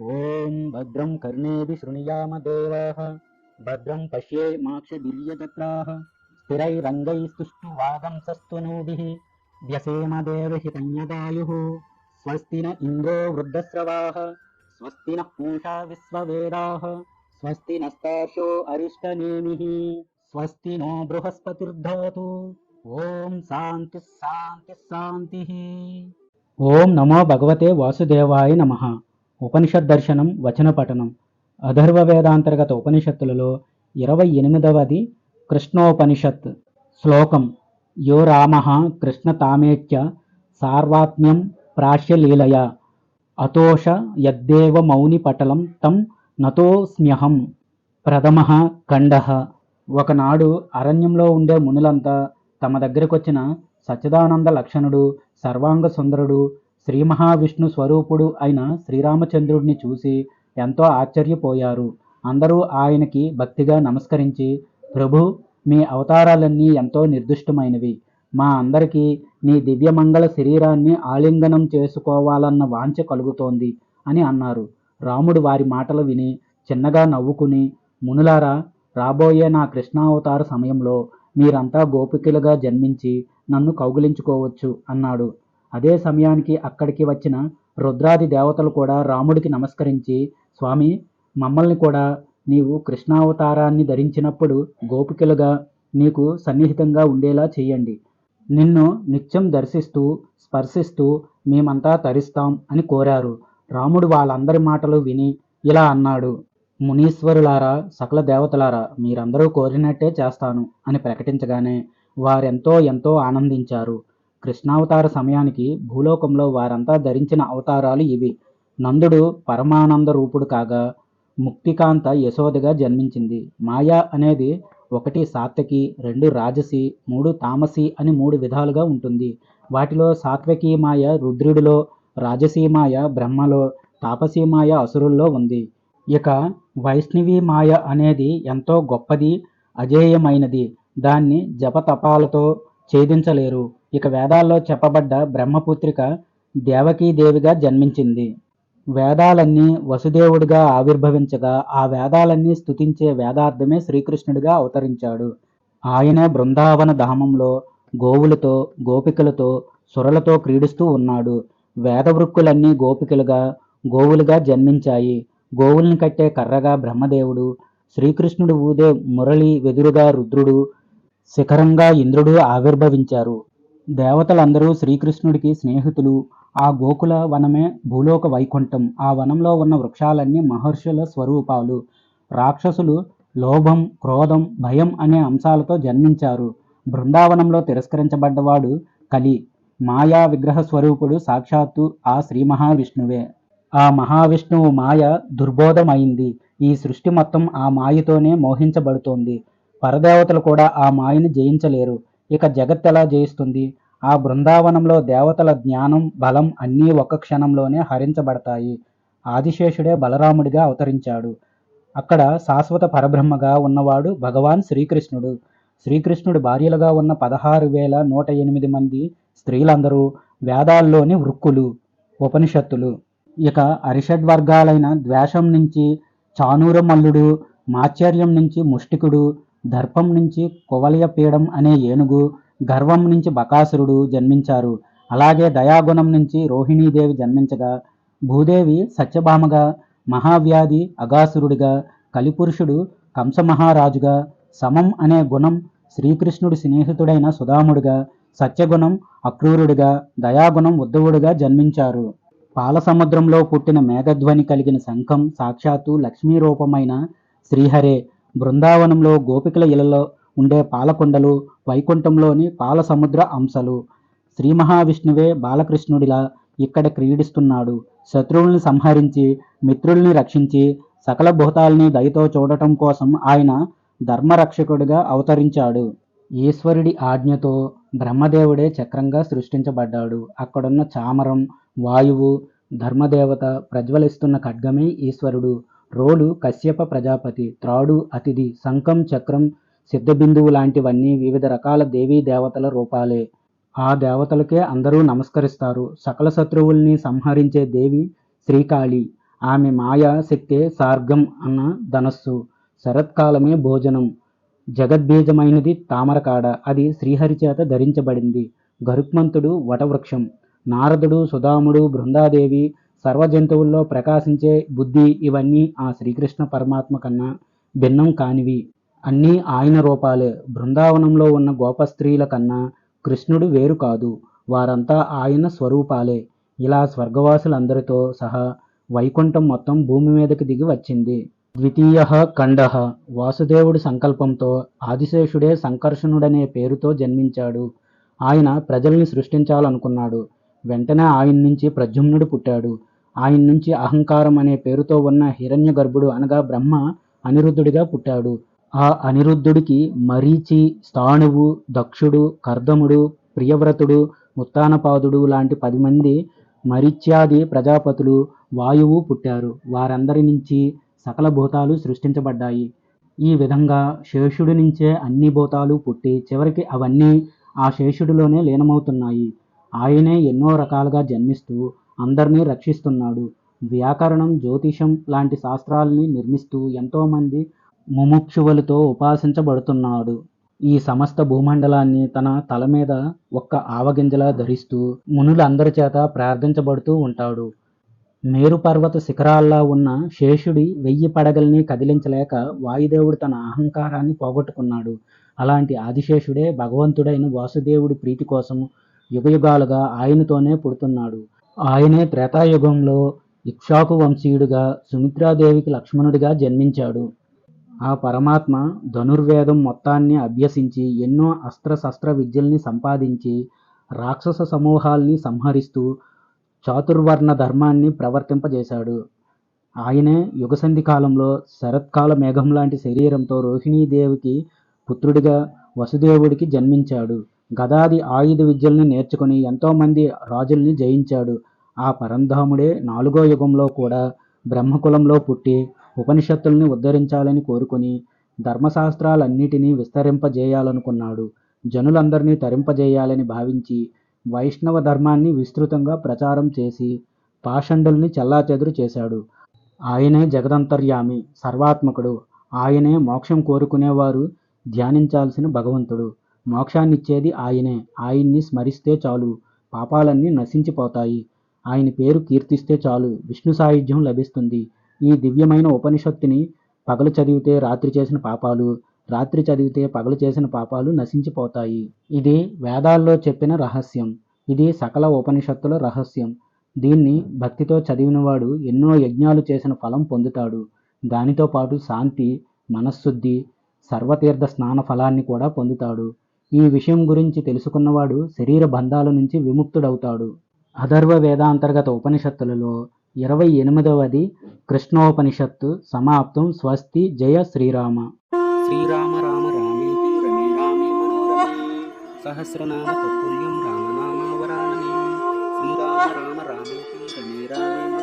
ॐ भद्रं कर्णेभिः शृणुयाम देवाः भद्रं पश्ये माक्षदिर्यजत्राः स्थिरैरङ्गैस्तुष्टुवादंसस्तु नूभिः व्यसेमदेवहितञ्यदायुः स्वस्ति न इन्द्रो वृद्धस्रवाः स्वस्ति नः पूषा विश्ववेदाः स्वस्ति नस्तार्षो अरिष्टनेमिः स्वस्ति नो बृहस्पतिर्धातु ॐ शान्तिः शान्तिः शान्तिः ॐ नमो भगवते वासुदेवाय नमः ఉపనిషత్ దర్శనం వచన పఠనం అధర్వ వేదాంతర్గత ఉపనిషత్తులలో ఇరవై ఎనిమిదవది కృష్ణోపనిషత్. శ్లోకం యో రామ కృష్ణ తామేత్య సార్వాత్మ్యం ప్రాశ్యలీలయ. అతోష యద్దేవ మౌని పటలం తం నతోస్మ్యహం ప్రథమ ఖండ. ఒకనాడు అరణ్యంలో ఉండే మునులంతా తమ దగ్గరకొచ్చిన సచ్చిదానంద లక్షణుడు సర్వాంగ సుందరుడు శ్రీ మహావిష్ణు స్వరూపుడు అయిన శ్రీరామచంద్రుడిని చూసి ఎంతో ఆశ్చర్యపోయారు. అందరూ ఆయనకి భక్తిగా నమస్కరించి ప్రభు మీ అవతారాలన్నీ ఎంతో నిర్దిష్టమైనవి. మా అందరికీ నీ దివ్యమంగళ శరీరాన్ని ఆలింగనం చేసుకోవాలన్న వాంఛ కలుగుతోంది అని అన్నారు. రాముడు వారి మాటలు విని చిన్నగా నవ్వుకుని మునులారా రాబోయే నా కృష్ణావతార సమయంలో మీరంతా గోపికలుగా జన్మించి నన్ను కౌగిలించుకోవచ్చు అన్నాడు. అదే సమయానికి అక్కడికి వచ్చిన రుద్రాది దేవతలు కూడా రాముడికి నమస్కరించి స్వామి మమ్మల్ని కూడా నీవు కృష్ణావతారాన్ని ధరించినప్పుడు గోపికలుగా నీకు సన్నిహితంగా ఉండేలా చేయండి. నిన్ను నిత్యం దర్శిస్తూ స్పర్శిస్తూ మేమంతా తరిస్తాం అని కోరారు. రాముడు వాళ్ళందరి మాటలు విని ఇలా అన్నాడు మునీశ్వరులారా సకల దేవతలారా మీరందరూ కోరినట్టే చేస్తాను అని ప్రకటించగానే వారెంతో ఎంతో ఆనందించారు. కృష్ణావతార సమయానికి భూలోకంలో వారంతా ధరించిన అవతారాలు ఇవి. నందుడు పరమానంద రూపుడు కాగా ముక్తికాంత యశోదగా జన్మించింది. మాయా అనేది ఒకటి సాత్వకి రెండు రాజసి మూడు తామసి అని మూడు విధాలుగా ఉంటుంది. వాటిలో సాత్వకీ మాయ రుద్రుడిలో రాజసీ మాయ బ్రహ్మలో తాపసీ మాయ అసురుల్లో ఉంది. ఇక వైష్ణవి మాయ అనేది ఎంతో గొప్పది అజేయమైనది. దాన్ని జపతపాలతో ఛేదించలేరు. ఇక వేదాల్లో చెప్పబడ్డ బ్రహ్మపుత్రిక దేవకీదేవిగా జన్మించింది. వేదాలన్నీ వసుదేవుడిగా ఆవిర్భవించగా ఆ వేదాలన్నీ స్తుతించే వేదార్థమే శ్రీకృష్ణుడిగా అవతరించాడు. ఆయనే బృందావన ధామంలో గోవులతో గోపికలతో సురలతో క్రీడిస్తూ ఉన్నాడు. వేదవృక్కులన్నీ గోపికలుగా గోవులుగా జన్మించాయి. గోవుల్ని కట్టే కర్రగా బ్రహ్మదేవుడు శ్రీకృష్ణుడు ఊదే మురళి వెదురుగా రుద్రుడు శిఖరంగా ఇంద్రుడు ఆవిర్భవించారు. దేవతలందరూ శ్రీకృష్ణుడికి స్నేహితులు. ఆ గోకుల వనమే భూలోక వైకుంఠం. ఆ వనంలో ఉన్న వృక్షాలన్నీ మహర్షుల స్వరూపాలు. రాక్షసులు లోభం క్రోధం భయం అనే అంశాలతో జన్మించారు. బృందావనంలో తిరస్కరించబడ్డవాడు కలి. మాయా విగ్రహ స్వరూపుడు సాక్షాత్తు ఆ శ్రీ మహావిష్ణువే. ఆ మహావిష్ణువు మాయ దుర్బోధమైంది. ఈ సృష్టి మొత్తం ఆ మాయతోనే మోహించబడుతోంది. పరదేవతలు కూడా ఆ మాయను జయించలేరు. ఇక జగత్ ఎలా జయిస్తుంది? ఆ బృందావనంలో దేవతల జ్ఞానం బలం అన్నీ ఒక క్షణంలోనే హరించబడతాయి. ఆదిశేషుడే బలరాముడిగా అవతరించాడు. అక్కడ శాశ్వత పరబ్రహ్మగా ఉన్నవాడు భగవాన్ శ్రీకృష్ణుడు. శ్రీకృష్ణుడు భార్యలుగా ఉన్న పదహారు వేల నూట ఎనిమిది మంది స్త్రీలందరూ వేదాల్లోని వృక్కులు ఉపనిషత్తులు. ఇక అరిషడ్ వర్గాలైన ద్వేషం నుంచి చానూరమల్లుడు మాచర్యం నుంచి ముష్టికుడు దర్పం నుంచి కువలయపీడం అనే ఏనుగు గర్వం నుంచి బకాసురుడు జన్మించారు. అలాగే దయాగుణం నుంచి రోహిణీదేవి జన్మించగా భూదేవి సత్యభామగా మహావ్యాధి అగాసురుడిగా కలిపురుషుడు కంసమహారాజుగా సమం అనే గుణం శ్రీకృష్ణుడి స్నేహితుడైన సుధాముడిగా సత్యగుణం అక్రూరుడిగా దయాగుణం ఉద్ధవుడిగా జన్మించారు. పాలసముద్రంలో పుట్టిన మేఘధ్వని కలిగిన శంఖం సాక్షాత్తు లక్ష్మీ రూపమైన శ్రీహరే. బృందావనంలో గోపికల ఇలలో ఉండే పాలకొండలు వైకుంఠంలోని పాలసముద్ర అంశలు. శ్రీ మహావిష్ణువే బాలకృష్ణుడిలా ఇక్కడ క్రీడిస్తున్నాడు. శత్రువుల్ని సంహరించి మిత్రుల్ని రక్షించి సకల భూతాల్ని దయతో చూడటం కోసం ఆయన ధర్మరక్షకుడిగా అవతరించాడు. ఈశ్వరుడి ఆజ్ఞతో బ్రహ్మదేవుడే చక్రంగా సృష్టించబడ్డాడు. అక్కడున్న చామరం వాయువు ధర్మదేవత ప్రజ్వలిస్తున్న ఖడ్గమే ఈశ్వరుడు. రోలు కశ్యప ప్రజాపతి త్రాడు అతిథి శంఖం చక్రం సిద్ధబిందువు లాంటివన్నీ వివిధ రకాల దేవీ దేవతల రూపాలే. ఆ దేవతలకే అందరూ నమస్కరిస్తారు. సకల శత్రువుల్ని సంహరించే దేవి శ్రీకాళి. ఆమె మాయా శక్తే సార్గం అన్న ధనస్సు. శరత్కాలమే భోజనం. జగద్బీజమైనది తామరకాడ. అది శ్రీహరి చేత ధరించబడింది. గరుక్మంతుడు వటవృక్షం. నారదుడు సుధాముడు బృందాదేవి సర్వ జంతువుల్లో ప్రకాశించే బుద్ధి ఇవన్నీ ఆ శ్రీకృష్ణ పరమాత్మ కన్నా భిన్నం కానివి. అన్నీ ఆయన రూపాలే. బృందావనంలో ఉన్న గోపస్త్రీల కన్నా కృష్ణుడు వేరు కాదు. వారంతా ఆయన స్వరూపాలే. ఇలా స్వర్గవాసులందరితో సహా వైకుంఠం మొత్తం భూమి మీదకి దిగి వచ్చింది. ద్వితీయ ఖండ వాసుదేవుడి సంకల్పంతో ఆదిశేషుడే సంకర్షణుడనే పేరుతో జన్మించాడు. ఆయన ప్రజల్ని సృష్టించాలనుకున్నాడు. వెంటనే ఆయన నుంచి ప్రజుమ్నుడు పుట్టాడు. ఆయన నుంచి అహంకారం అనే పేరుతో ఉన్న హిరణ్య గర్భుడు అనగా బ్రహ్మ అనిరుద్ధుడిగా పుట్టాడు. ఆ అనిరుద్ధుడికి మరీచి స్థాణువు దక్షుడు కర్దముడు ప్రియవ్రతుడు ఉత్తానపాదుడు లాంటి పది మంది మరిత్యాది ప్రజాపతులు వాయువు పుట్టారు. వారందరి నుంచి సకల భూతాలు సృష్టించబడ్డాయి. ఈ విధంగా శేషుడి నుంచే అన్ని భూతాలు పుట్టి చివరికి అవన్నీ ఆ శేషుడిలోనే లీనమవుతున్నాయి. ఆయనే ఎన్నో రకాలుగా జన్మిస్తూ అందరినీ రక్షిస్తున్నాడు. వ్యాకరణం జ్యోతిషం లాంటి శాస్త్రాల్ని నిర్మిస్తూ ఎంతోమంది ముముక్షువులతో ఉపాసించబడుతున్నాడు. ఈ సమస్త భూమండలాన్ని తన తల మీద ఒక్క ఆవగింజలా ధరిస్తూ మునులందరి చేత ప్రార్థించబడుతూ ఉంటాడు. మేరు పర్వత శిఖరాల్లా ఉన్న శేషుడి వెయ్యి పడగల్ని కదిలించలేక వాయుదేవుడు తన అహంకారాన్ని పోగొట్టుకున్నాడు. అలాంటి ఆదిశేషుడే భగవంతుడైన వాసుదేవుడి ప్రీతి కోసం యుగయుగాలుగా ఆయనతోనే పుడుతున్నాడు. ఆయనే త్రేతాయుగంలో ఇక్ష్వాకు వంశీయుడిగా సుమిత్రాదేవికి లక్ష్మణుడిగా జన్మించాడు. ఆ పరమాత్మ ధనుర్వేదం మొత్తాన్ని అభ్యసించి ఎన్నో అస్త్రశస్త్ర విద్యల్ని సంపాదించి రాక్షస సమూహాల్ని సంహరిస్తూ చాతుర్వర్ణ ధర్మాన్ని ప్రవర్తింపజేశాడు. ఆయనే యుగసంధి కాలంలో శరత్కాల మేఘం లాంటి శరీరంతో రోహిణీదేవికి పుత్రుడిగా వసుదేవుడికి జన్మించాడు. గదాది ఆయుధ విద్యల్ని నేర్చుకుని ఎంతోమంది రాజుల్ని జయించాడు. ఆ పరంధాముడే నాలుగో యుగంలో కూడా బ్రహ్మకులంలో పుట్టి ఉపనిషత్తుల్ని ఉద్ధరించాలని కోరుకుని ధర్మశాస్త్రాలన్నిటినీ విస్తరింపజేయాలనుకున్నాడు. జనులందరినీ తరింపజేయాలని భావించి వైష్ణవ ధర్మాన్ని విస్తృతంగా ప్రచారం చేసి పాషండుల్ని చెల్లాచెదురు చేశాడు. ఆయనే జగదంతర్యామి సర్వాత్మకుడు. ఆయనే మోక్షం కోరుకునేవారు ధ్యానించాల్సిన భగవంతుడు. మోక్షాన్నిచ్చేది ఆయనే. ఆయన్ని స్మరిస్తే చాలు. పాపాలన్నీ నశించిపోతాయి. ఆయన పేరు కీర్తిస్తే చాలు. విష్ణు సాయుధ్యం లభిస్తుంది. ఈ దివ్యమైన ఉపనిషత్తుని పగలు చదివితే రాత్రి చేసిన పాపాలు రాత్రి చదివితే పగలు చేసిన పాపాలు నశించిపోతాయి. ఇది వేదాల్లో చెప్పిన రహస్యం. ఇది సకల ఉపనిషత్తుల రహస్యం. దీన్ని భక్తితో చదివినవాడు ఎన్నో యజ్ఞాలు చేసిన ఫలం పొందుతాడు. దానితో పాటు శాంతి మనశ్శుద్ధి సర్వతీర్థ స్నాన ఫలాన్ని కూడా పొందుతాడు. ఈ విషయం గురించి తెలుసుకున్నవాడు శరీర బంధాల నుంచి విముక్తుడవుతాడు. అథర్వ వేదాంతర్గత ఉపనిషత్తులలో ఇరవై ఎనిమిదవది కృష్ణోపనిషత్తు సమాప్తం స్వస్తి జయ శ్రీరామ. శ్రీరామ రామ రామేతి రమే రామే మనోరమే సహస్రనామ తత్తుల్యం రామనామావరాణమే శ్రీరామ రామ రామేతి రమే రామే